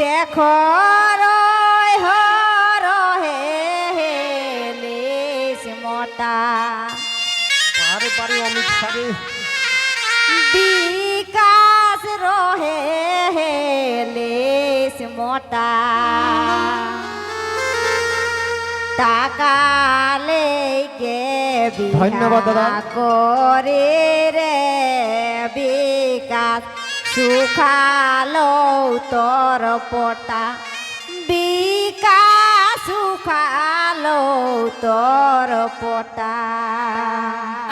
দেখো রয় হর হে হেলিস মোটা বারে বারে অমিত সারে বিকাশ রহে হেলিস মোটা টাকা লেগে ধন্যবাদ দাদা। করে রে বিকাশ সুখালো তোর পটা বিকাশ সুখালো তোর পটা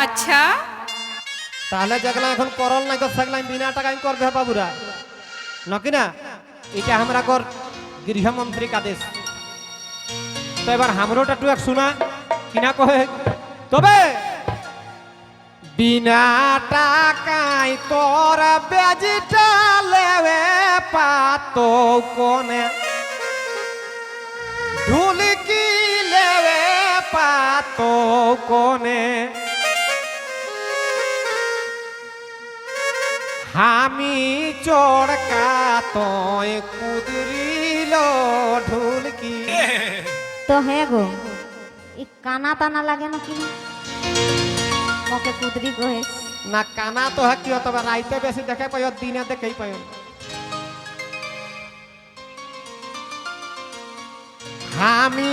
আচ্ছা। তাহলে যেগুলা এখন করল নাই তো সেগুলা বিনা টাকায় করবে বাবুরা। নকি না? এটা আমরা কর গৃহমন্ত্রী আদেশ তো এবার হামরোটা টু এক শোনা কিনা কহে? তবে বিনা টাকায় তোর বেজিটা লেবে পাতো কোনে ঢুলকি লেবে পাতো কোনে আমি চড়কা তয় কুদরিল ঢুলকি। তো হ্যাঁ গো ই কানা টানা লাগে না কি? মকে কুদরি কহেস না কানা তো হ্যাঁ কি তবে রাইতে বেশি দেখে পাই দিনে দেখেই পাই আমি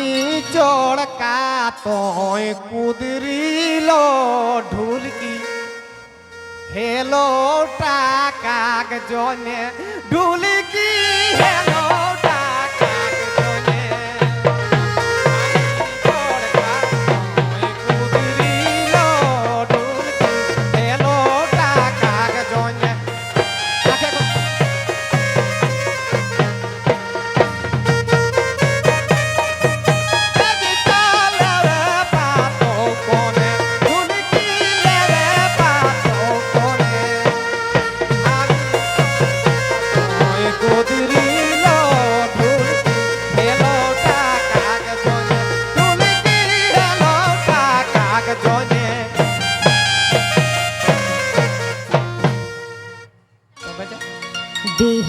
চড়কা তয় কুদরিল ঢুলকি, হেলো টাকাক জনে ঢুলকি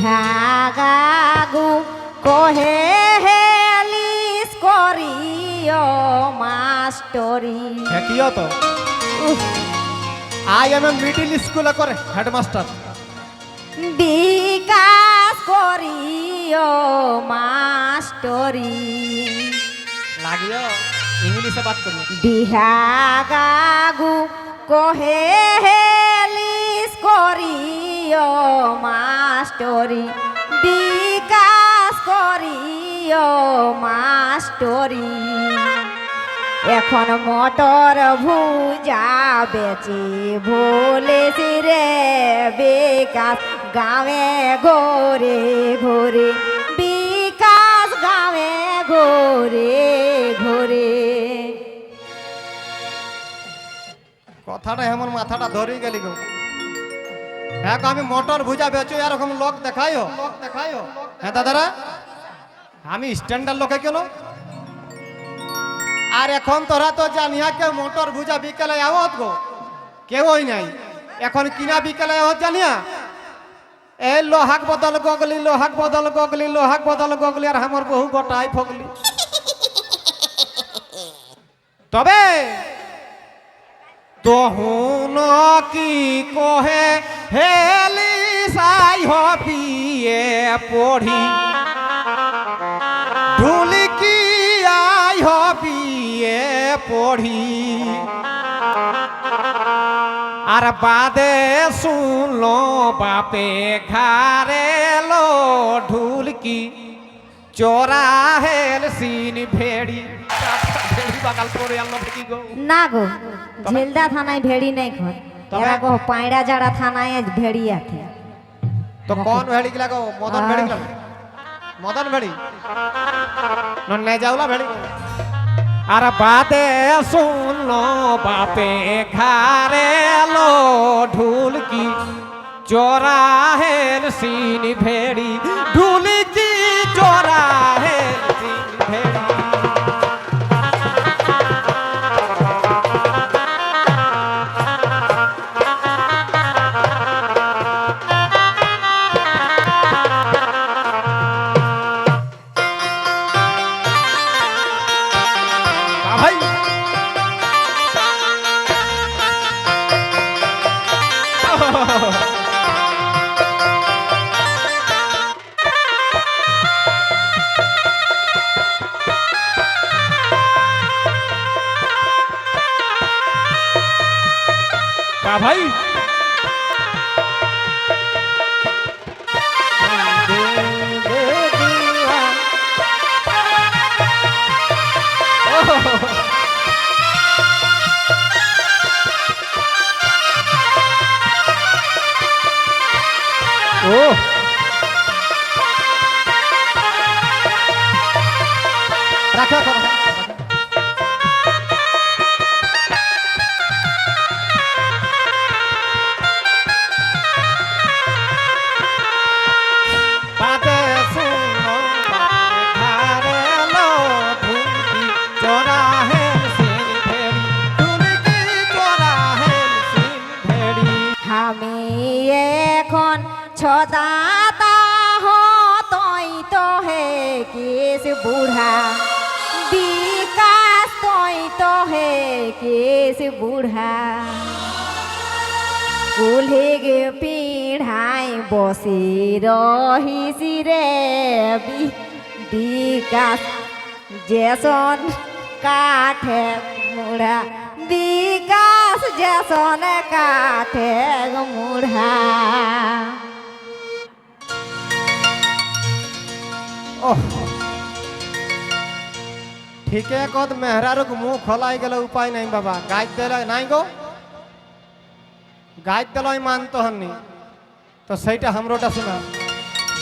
বিহাগাগু কহে হেলিস করিও মাস্টরি। কিয় তো আই এম এ মিডিল স্কুলে করে হেডমাস্টার। বিকাশ করিও মাস্টরি। লাগিও ইংলিশে বাত করি। বিহাগাগু কহে হেলিস করিও মাস্টরি, বিকাশ করিও মাস্টরি। এখন মটর ভুজা বেচি, ভুলেছি রে বিকাশ। গাঁয়ে ঘোরে ঘোরে, বিকাশ গাঁয়ে ঘোরে ঘোরে। কথাটা এমন মাথাটা ধরে গেলি গো। হ্যাঁ আমি মোটর ভুজা বেচো, এরকম লোক দেখাইও। লোক দেখাইও হ্যাঁ দাদারা, আমি স্ট্যান্ডার্ড লোকে কেন? আর এখন তোরা তো জানিয়া কেউ মোটর ভুজা বিকেলে আওয়াত গো। কেউই নাই। এখন কিনা বিকেলে আওয়াত জানিয়া এই লোহাক বদল গগলি, লোহাক বদল গগলি, লোহাক বদল গগলি, আর আমার বহু গোটাই ফগলি। তবে, তহুন কি কহে হেলি সাই হবিয়ে পড়ি। ঢুলকি আই হবিয়ে পড়ি। আর বাদে শুনলো বাপে ঘারে লো ঢুলকি। চোরা হেল সিন ভেড়ি। না গো ঝেলদা থানায় ভেড়ি নেই ঘর। তবে? এরা গো পায়রা যারা থানায় ভেড়ি আছে তো কোন ভেড়ি গিলা গো মদন ভেড়ি গিলা মদন ভেড়ি না নে যাওলা ভেড়ি গো। আর বাদে শুনলো বাপে ঘারে লো ঢুলকি চোরা হেল সিন ভেড়ি ঢুলকি ভাই Oh! কেস বুঢ়া কুলহে পিঢ়াই বসি রহিছি রে বিকাশ। জেসন কাঠে মুঢ়া বিকাশ জেসন কাঠে মুঢ়া ওহ। ঠিকে কত মেহরারুক মুখ খোলাই গেলে, উপায় নাই বাবা। গাইড দিল নাই গো। গাইড দিল মানত হননি। তো সেইটা হামরোটা শোনা।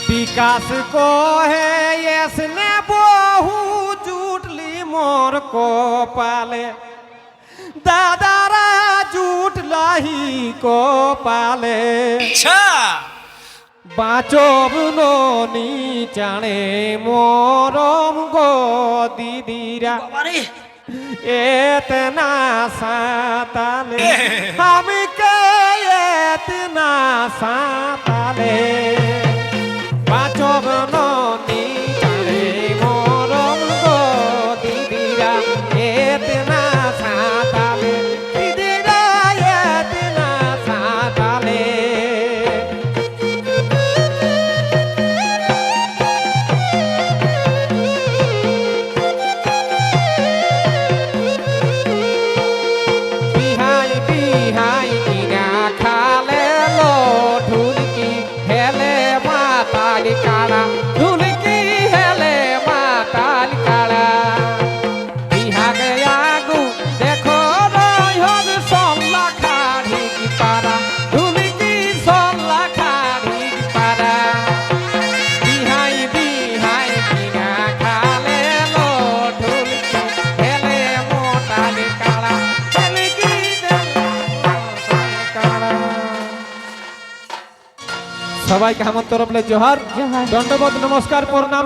বিকাশ কহে, এসনে বহু জুটলি মোর কপালে। দাদারা জুটলাহি কপালে। আচ্ছা। বাঁচব ননি জানে মরম গো দিদিরা। अरे এতনা সাতালে। আমি কে এতনা সাতালে? 渣男 সবাইকে আমার তরফলে জোহার। দণ্ডবোধ নমস্কার প্রণাম